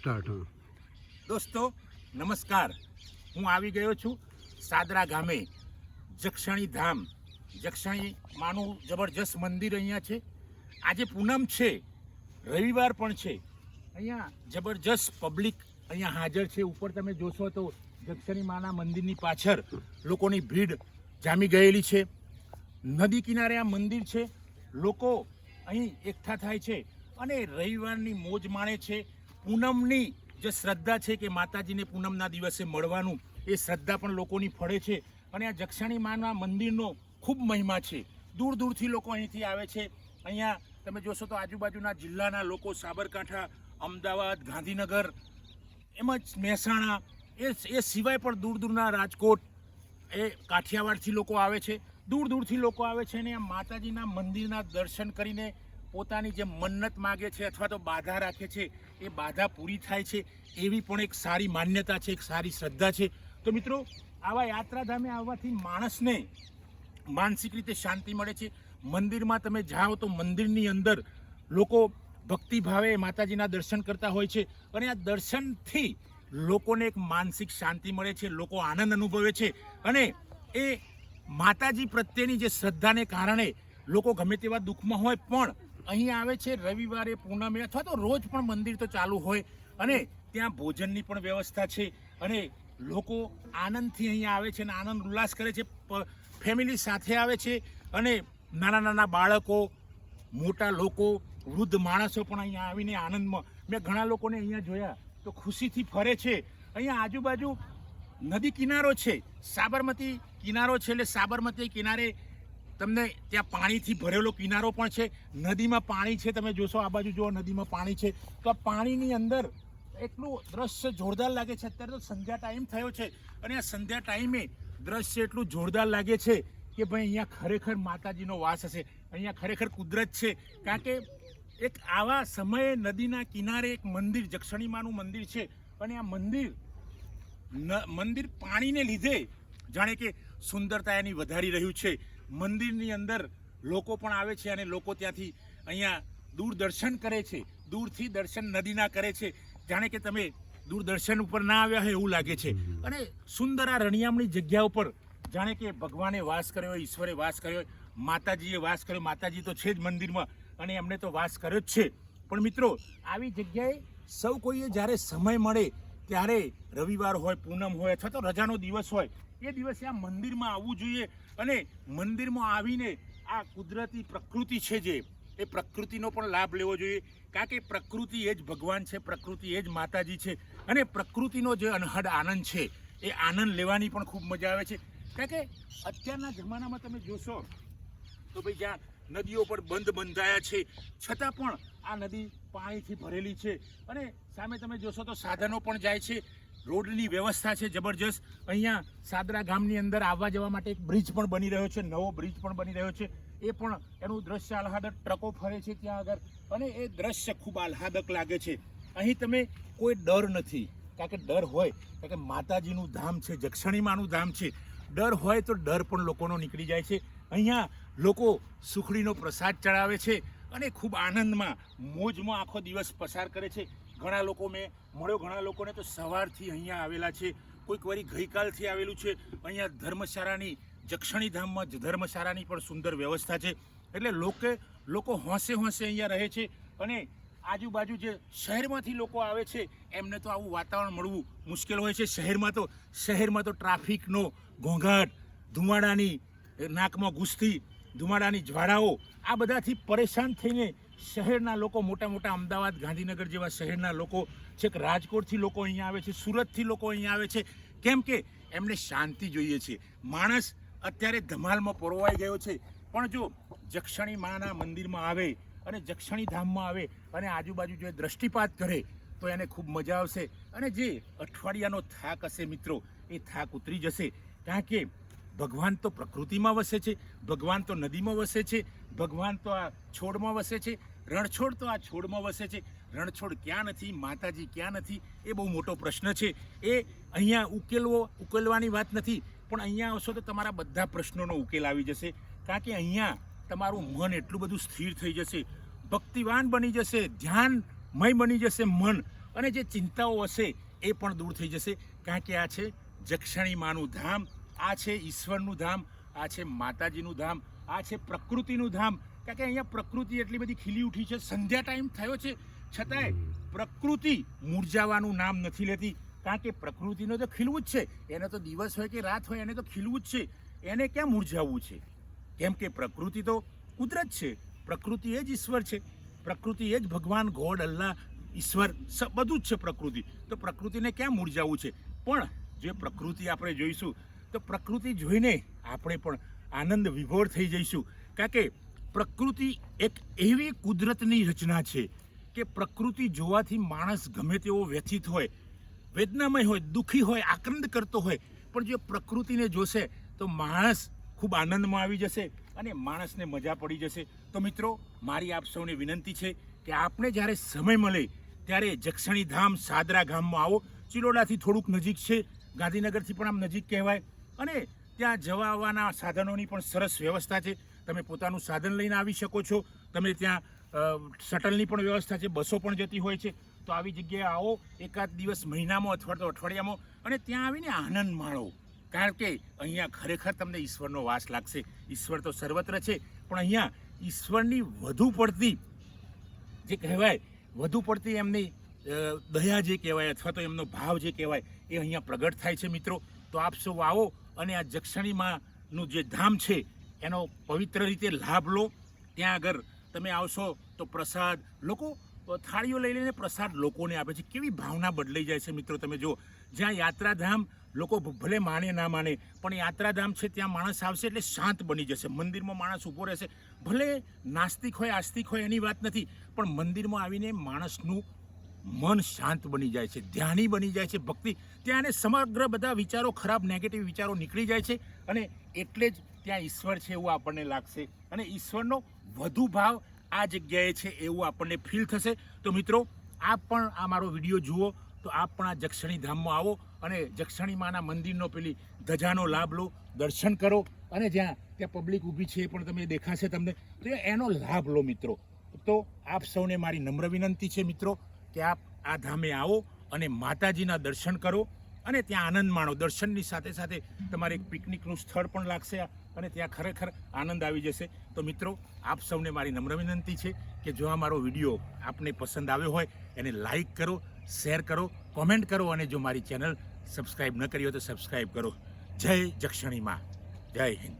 Start દોસ્તો, નમસ્કાર. હું આવી ગયો છું સાદરા ગામે, જક્ષણી ધામ. જક્ષણી માનું જબરજસ્ત મંદિર અહીંયા છે. આજે પૂનમ છે, રવિવાર પણ છે. અહીંયા જબરજસ્ત પબ્લિક અહીંયા હાજર છે. ઉપર તમે જોશો તો જક્ષણી માના મંદિરની પાછળ લોકોની ભીડ જામી ગયેલી છે. નદી કિનારે આ મંદિર છે. લોકો અહીં એકઠા થાય છે અને રવિવારની મોજ માણે છે. પૂનમની જે શ્રદ્ધા છે કે માતાજીને પૂનમના દિવસે મળવાનું, એ શ્રદ્ધા પણ લોકોની ફળે છે. અને આ જક્ષાણી માના મંદિરનો ખૂબ મહિમા છે. દૂર દૂરથી લોકો અહીંથી આવે છે. અહીંયા તમે જોશો તો આજુબાજુના જિલ્લાના લોકો સાબરકાંઠા, અમદાવાદ, ગાંધીનગર, એમજ મહેસાણા, એ એ સિવાય પણ દૂર દૂરના રાજકોટ, એ કાઠિયાવાડથી લોકો આવે છે. દૂર દૂરથી લોકો આવે છે અને આ માતાજીના મંદિરના દર્શન કરીને પોતાની જે મન્નત માગે છે અથવા તો બાધા રાખે છે, એ બાધા પૂરી થાય છે, એવી પણ એક સારી માન્યતા છે, એક સારી શ્રદ્ધા છે. તો મિત્રો, આવા યાત્રાધામે આવવાથી માણસને માનસિક રીતે શાંતિ મળે છે. મંદિરમાં તમે જાઓ તો મંદિરની અંદર લોકો ભક્તિ ભાવે માતાજીના દર્શન કરતા હોય છે અને આ દર્શનથી લોકોને એક માનસિક શાંતિ મળે છે, લોકો આનંદ અનુભવે છે અને એ માતાજી પ્રત્યેની જે શ્રદ્ધાને કારણે લોકો ગમે તેવા દુઃખમાં હોય પણ અહીં આવે છે રવિવારે પૂનમે અથવા તો રોજ પણ મંદિર તો ચાલુ હોય. અને ત્યાં ભોજનની પણ વ્યવસ્થા છે. અને લોકો આનંદથી અહીંયા આવે છે અને આનંદ ઉલ્લાસ કરે છે. ફેમિલી સાથે આવે છે. અને નાના નાના બાળકો, મોટા લોકો, વૃદ્ધ માણસો પણ અહીંયા આવીને આનંદમાં, મેં ઘણા લોકોને અહીંયા જોયા તો ખુશીથી ફરે છે. અહીંયા આજુબાજુ નદી કિનારો છે. સાબરમતી કિનારો છે એટલે સાબરમતી કિનારે તમને ત્યાં પાણીથી ભરેલો કિનારો પણ છે, નદીમાં પાણી છે, તમે જોશો આ બાજુ જુઓ, નદીમાં પાણી છે. તો આ પાણીની અંદર એટલું દ્રશ્ય જોરદાર લાગે છે, અત્યારે તો સંધ્યા ટાઈમ થયો છે અને આ સંધ્યા ટાઈમે દ્રશ્ય એટલું જોરદાર લાગે છે કે ભાઈ અહીંયા ખરેખર માતાજીનો વાસ હશે. અહીંયા ખરેખર કુદરત છે. કારણ કે એક આવા સમયે નદીના કિનારે એક મંદિર, જક્ષણીમાનું મંદિર છે. અને આ મંદિર મંદિર પાણીને લીધે જાણે કે સુંદરતા એની વધારી રહ્યું છે. મંદિરની અંદર લોકો પણ આવે છે અને લોકો ત્યાંથી અહીંયા દૂરદર્શન કરે છે. દૂરથી દર્શન નદીના કરે છે. જાણે કે તમે દૂરદર્શન ઉપર ના આવ્યા હોય એવું લાગે છે. અને સુંદર આ રણિયામણી જગ્યા ઉપર જાણે કે ભગવાને વાસ કર્યો હોય ઈશ્વરે વાસ કર્યો હોય માતાજીએ વાસ કર્યો. માતાજી તો છે જ મંદિરમાં અને એમને તો વાસ કર્યો જ છે. પણ મિત્રો આવી જગ્યાએ સૌ કોઈએ જ્યારે સમય મળે ત્યારે રવિવાર હોય પૂનમ હોય અથવા તો રજાનો દિવસ હોય એ દિવસે આ મંદિરમાં આવવું જોઈએ અને મંદિરમાં આવીને આ કુદરતી પ્રકૃતિ છે જે, એ પ્રકૃતિનો પણ લાભ લેવો જોઈએ. કારણ કે પ્રકૃતિ એ જ ભગવાન છે, પ્રકૃતિ એ જ માતાજી છે અને પ્રકૃતિનો જે અનહદ આનંદ છે, એ આનંદ લેવાની પણ ખૂબ મજા આવે છે. કારણ કે અત્યારના જમાનામાં તમે જોશો તો ભાઈ જ્યાં નદીઓ પર બંધ બંધાયા છે, છતાં પણ આ નદી પાણીથી ભરેલી છે અને સામે તમે જોશો તો સાધનો પણ જાય છે. રોડની વ્યવસ્થા છે જબરજસ્ત. અહીંયા સાદરા ગામની અંદર આવવા જવા માટે એક બ્રિજ પણ બની રહ્યો છે, નવો બ્રિજ પણ બની રહ્યો છે. એ પણ એનું દ્રશ્ય આહલાદક ટ્રકો ફરે છે ત્યાં આગળ. અને એ દ્રશ્ય ખૂબ આહલાદક લાગે છે. અહીં તમે કોઈ ડર નથી. કારણ કે ડર હોય, કારણ કે માતાજીનું ધામ છે જક્ષણીમાનું ધામ છે. ડર હોય તો ડર પણ લોકોનો નીકળી જાય છે. અહીંયા લોકો સુખડીનો પ્રસાદ ચડાવે છે અને ખૂબ આનંદમાં, મોજમાં આખો દિવસ પસાર કરે છે. ઘણા લોકો મેં મળ્યો, ઘણા લોકોને તો સવારથી અહીંયા આવેલા છે. કોઈક વળી ગઈકાલથી આવેલું છે. અહીંયા ધર્મશાળાની જક્ષણી ધામમાં જ ધર્મશાળાની પણ સુંદર વ્યવસ્થા છે. એટલે લોકો લોકો હોંશે હોંશે અહીંયા રહે છે અને આજુબાજુ જે શહેરમાંથી લોકો આવે છે, એમને તો આવું વાતાવરણ મળવું મુશ્કેલ હોય છે. શહેરમાં તો શહેરમાં તો ટ્રાફિકનો ઘોંઘાટ, ધુમાડાની નાકમાં ઘૂસતી, ધુમાડાની જ્વાળાઓ, આ બધાથી પરેશાન થઈને શહેરના લોકો, મોટા મોટા અમદાવાદ, ગાંધીનગર જેવા શહેરના લોકો છેક રાજકોટથી લોકો અહીંયા આવે છે, સુરતથી લોકો અહીંયા આવે છે. કેમ કે એમને શાંતિ જોઈએ છે. માણસ અત્યારે ધમાલમાં પરોવાઈ ગયો છે. પણ જો જક્ષણી માના મંદિરમાં આવે અને જક્ષણી ધામમાં આવે અને આજુબાજુ જો દ્રષ્ટિપાત કરે, તો એને ખૂબ મજા આવશે. અને જે અઠવાડિયાનો થાક હશે મિત્રો, એ થાક ઉતરી જશે. કારણ કે ભગવાન તો પ્રકૃતિમાં વસે છે, ભગવાન તો નદીમાં વસે છે, ભગવાન તો આ છોડમાં વસે છે, રણછોડ તો આ છોડમાં વસે છે. રણછોડ ક્યાં નથી, માતાજી ક્યાં નથી, એ બહુ મોટો પ્રશ્ન છે. એ અહીંયા ઉકેલવો, ઉકેલવાની વાત નથી, પણ અહીંયા આવશો તો તમારા બધા પ્રશ્નોનો ઉકેલ આવી જશે. કારણ કે અહીંયા તમારું મન એટલું બધું સ્થિર થઈ જશે, ભક્તિવાન બની જશે, ધ્યાનમય બની જશે મન, અને જે ચિંતાઓ હશે એ પણ દૂર થઈ જશે. કારણ કે આ છે જક્ષણી માનું ધામ આ છે ઈશ્વરનું ધામ આ છે માતાજીનું ધામ આ છે પ્રકૃતિનું ધામ. કારણ કે અહીંયા પ્રકૃતિ એટલી બધી ખીલી ઉઠી છે સંધ્યા ટાઈમ થયો છે. છતાંય પ્રકૃતિ મુરઝાવાનું નામ નથી લેતી. કારણ કે પ્રકૃતિનું તો ખીલવું જ છે. એને તો દિવસ હોય કે રાત હોય એને તો ખીલવું જ છે. એને ક્યાં મુરઝાવવું છે? કેમ કે પ્રકૃતિ તો કુદરત છે. પ્રકૃતિ એ જ ઈશ્વર છે. પ્રકૃતિ એ જ ભગવાન ગોડ અલ્લાહ ઈશ્વર સ- બધું જ છે પ્રકૃતિ. તો પ્રકૃતિને ક્યાં મુરઝાવવું છે? પણ જે પ્રકૃતિ આપણે જોઈશું તો પ્રકૃતિ જોઈને આપણે પણ આનંદ વિભોર થઈ જઈશું. કારણ કે પ્રકૃતિ એક એવી કુદરતની રચના છે કે પ્રકૃતિ જોવાથી માણસ ગમે તેવો વ્યથિત હોય, વેદનામય હોય, દુઃખી હોય, આક્રંદ કરતો હોય, પણ જો પ્રકૃતિને જોશે તો માણસ ખૂબ આનંદમાં આવી જશે અને માણસને મજા પડી જશે. તો મિત્રો, મારી આપ સૌને વિનંતી છે કે આપણે જ્યારે સમય મળે ત્યારે જક્ષણી ધામ સાદરા ગામમાં આવો. ચિલોડાથી થોડુંક નજીક છે, ગાંધીનગરથી પણ આમ નજીક કહેવાય. અને ત્યાં જવા આવવાના સાધનોની પણ સરસ વ્યવસ્થા છે. તમે પોતાનું સાધન લઈને આવી શકો છો. તમે ત્યાં શટલની પણ વ્યવસ્થા છે. બસો પણ જતી હોય છે. તો આવી જગ્યાએ આવો એકાદ દિવસ મહિનામાં અથવા તો અઠવાડિયામાં અને ત્યાં આવીને આનંદ માણો. કારણ કે અહીંયા ખરેખર તમને ઈશ્વરનો વાસ લાગશે. ઈશ્વર તો સર્વત્ર છે. પણ અહીંયા ઈશ્વરની વધુ પડતી જે કહેવાય, વધુ પડતી એમની દયા જે કહેવાય અથવા તો એમનો ભાવ જે કહેવાય, એ અહીંયા પ્રગટ થાય છે મિત્રો. તો આપ સૌ આવો. અને આ જક્ષણીમાંનું જે ધામ છે, એનો પવિત્ર રીતે લાભ લો. ત્યાં આગળ તમે આવશો તો પ્રસાદ, લોકો થાળીઓ લઈ લઈને પ્રસાદ લોકોને આપે છે. કેવી ભાવના બદલાઈ જાય છે મિત્રો તમે જો જ્યાં યાત્રાધામ લોકો ભલે માને ના માને, પણ યાત્રાધામ છે ત્યાં માણસ આવશે એટલે શાંત બની જશે. મંદિરમાં માણસ ઊભો રહેશે. ભલે નાસ્તિક હોય, આસ્તિક હોય એની વાત નથી, પણ મંદિરમાં આવીને માણસનું મન શાંત બની જાય છે, ધ્યાની બની જાય છે, ભક્તિ. ત્યાં એને સમગ્ર બધા વિચારો ખરાબ નેગેટિવ વિચારો નીકળી જાય છે અને એટલે જ ત્યાં ઈશ્વર છે એવું આપણને લાગશે. અને ઈશ્વરનો વધુ ભાવ આ જગ્યાએ છે એવું આપણને ફીલ થશે. તો મિત્રો, આપ પણ આ મારો વીડિયો જુઓ, તો આપ પણ આ જક્ષણી ધામમાં આવો અને જક્ષણી માના મંદિરનો પેલી ધજાનો લાભ લો, દર્શન કરો અને જ્યાં ત્યાં પબ્લિક ઊભી છે એ પણ તમે દેખાશે તમને. તો એનો લાભ લો મિત્રો. તો આપ સૌને મારી નમ્ર વિનંતી છે મિત્રો. કે આપ આ ધામે આવો અને માતાજીના દર્શન કરો અને ત્યાં આનંદ માણો. દર્શનની સાથે સાથે તમારે એક પિકનિકનું સ્થળ પણ લાગશે અને ત્યાં ખરેખર આનંદ આવી જશે. તો મિત્રો, આપ સૌને મારી નમ્ર વિનંતી છે કે જો આ મારો વીડિયો આપને પસંદ આવ્યો હોય, એને લાઈક કરો, શેર કરો, કોમેન્ટ કરો, અને જો મારી ચેનલ સબસ્ક્રાઈબ ન કરી હોય તો સબસ્ક્રાઈબ કરો. જય જક્ષણીમાં જય હિન્દ.